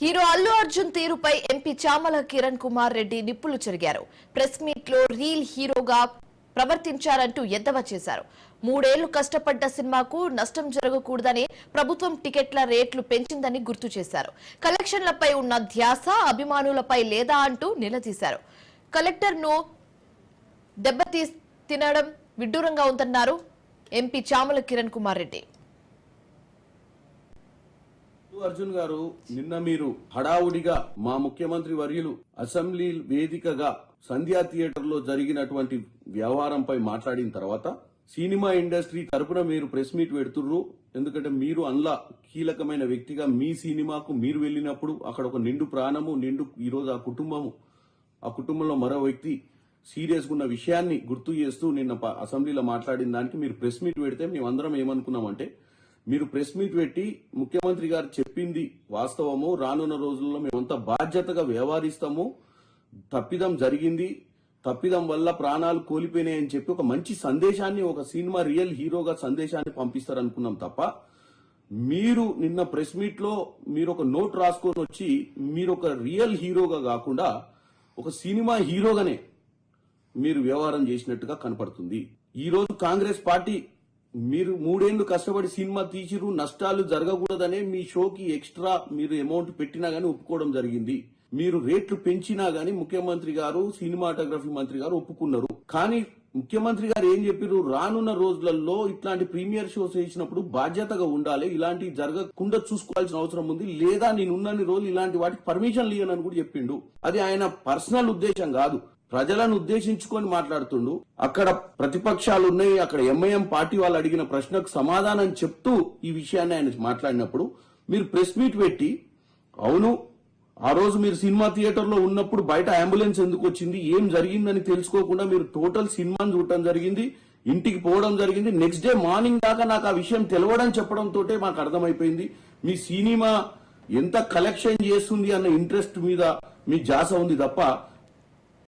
Hero Allu Arjun తీరుపై MP Chamala Kiran Kumar Reddy నిప్పులు చెరిగారు. ప్రెస్ మీట్లో రీల్ హీరోగా ప్రవర్తించారంటూ ఎద్దవా చేశారు. మూడేళ్ళు కష్టపడ్డ సినిమాకు నష్టం జరగకూడదని ప్రభుత్వం టికెట్ల రేట్లు పెంచిందని గుర్తు చేశారు. కలెక్షన్లపై ఉన్న ధ్యాస అభిమానులపై లేదా అంటూ నిలదీశారు. కలెక్టర్ను దెబ్బతీ తినడం విడ్డూరంగా ఉందన్నారు ఎంపీ చామల కిరణ్ కుమార్ రెడ్డి. అర్జున్ గారు. నిన్న మీరు హడావుడిగా మా ముఖ్యమంత్రి వర్యులు అసెంబ్లీ వేదికగా సంధ్యా థియేటర్లో జరిగినటువంటి వ్యవహారంపై మాట్లాడిన తర్వాత సినిమా ఇండస్ట్రీ తరపున మీరు ప్రెస్ మీట్ పెడుతుర్రు. ఎందుకంటే మీరు అందులో కీలకమైన వ్యక్తిగా మీ సినిమాకు మీరు వెళ్ళినప్పుడు అక్కడ ఒక నిండు ప్రాణము నిండు ఈరోజు ఆ కుటుంబము ఆ కుటుంబంలో మరో వ్యక్తి సీరియస్గా ఉన్న విషయాన్ని గుర్తు చేస్తూ నిన్న అసెంబ్లీలో మాట్లాడిన దానికి మీరు ప్రెస్ మీట్ పెడితే మేమందరం ఏమనుకున్నామంటే మీరు ప్రెస్ మీట్ పెట్టి ముఖ్యమంత్రి గారు చెప్పింది వాస్తవము రానున్న రోజుల్లో మేమంతా బాధ్యతగా వ్యవహరిస్తాము తప్పిదం జరిగింది. తప్పిదం వల్ల ప్రాణాలు కోల్పోయినాయని చెప్పి ఒక మంచి సందేశాన్ని ఒక సినిమా రియల్ హీరోగా సందేశాన్ని పంపిస్తారనుకున్నాం తప్ప మీరు నిన్న ప్రెస్ మీట్లో మీరు ఒక నోట్ రాసుకొని వచ్చి మీరు ఒక రియల్ హీరోగా కాకుండా ఒక సినిమా హీరోగానే మీరు వ్యవహారం చేసినట్టుగా కనపడుతుంది. ఈ రోజు కాంగ్రెస్ పార్టీ మీరు మూడేళ్ళు కష్టపడి సినిమా తీసిరు నష్టాలు జరగకూడదనే మీ షోకి ఎక్స్ట్రా మీరు అమౌంట్ పెట్టినా గానీ ఒప్పుకోవడం జరిగింది. మీరు రేట్లు పెంచినా గానీ ముఖ్యమంత్రి గారు సినిమాటోగ్రఫీ మంత్రి గారు ఒప్పుకున్నారు. కానీ ముఖ్యమంత్రి గారు ఏం చెప్పారు రానున్న రోజులలో ఇట్లాంటి ప్రీమియర్ షోస్ వేసినప్పుడు బాధ్యతగా ఉండాలి. ఇలాంటివి జరగకుండా చూసుకోవాల్సిన అవసరం ఉంది. లేదా నేనున్నన్ని రోజులు ఇలాంటి వాటికి పర్మిషన్ ఇయ్యనని కూడా చెప్పిండు. అది ఆయన పర్సనల్ ఉద్దేశం కాదు. ప్రజలను ఉద్దేశించుకొని మాట్లాడుతుండు. అక్కడ ప్రతిపక్షాలు ఉన్నాయి అక్కడ ఎంఐఎం పార్టీ వాళ్ళు అడిగిన ప్రశ్నకు సమాధానం చెప్తూ ఈ విషయాన్ని ఆయన మాట్లాడినప్పుడు మీరు ప్రెస్ మీట్ పెట్టి అవును ఆ రోజు మీరు సినిమా థియేటర్లో ఉన్నప్పుడు బయట అంబులెన్స్ ఎందుకు వచ్చింది ఏం జరిగిందని తెలుసుకోకుండా మీరు టోటల్ సినిమాని చూడటం జరిగింది ఇంటికి పోవడం జరిగింది నెక్స్ట్ డే మార్నింగ్ దాకా నాకు ఆ విషయం తెలవడం చెప్పడంతో మాకు అర్థమైపోయింది. మీ సినిమా ఎంత కలెక్షన్ చేస్తుంది అన్న ఇంట్రెస్ట్ మీద మీ జాస ఉంది తప్ప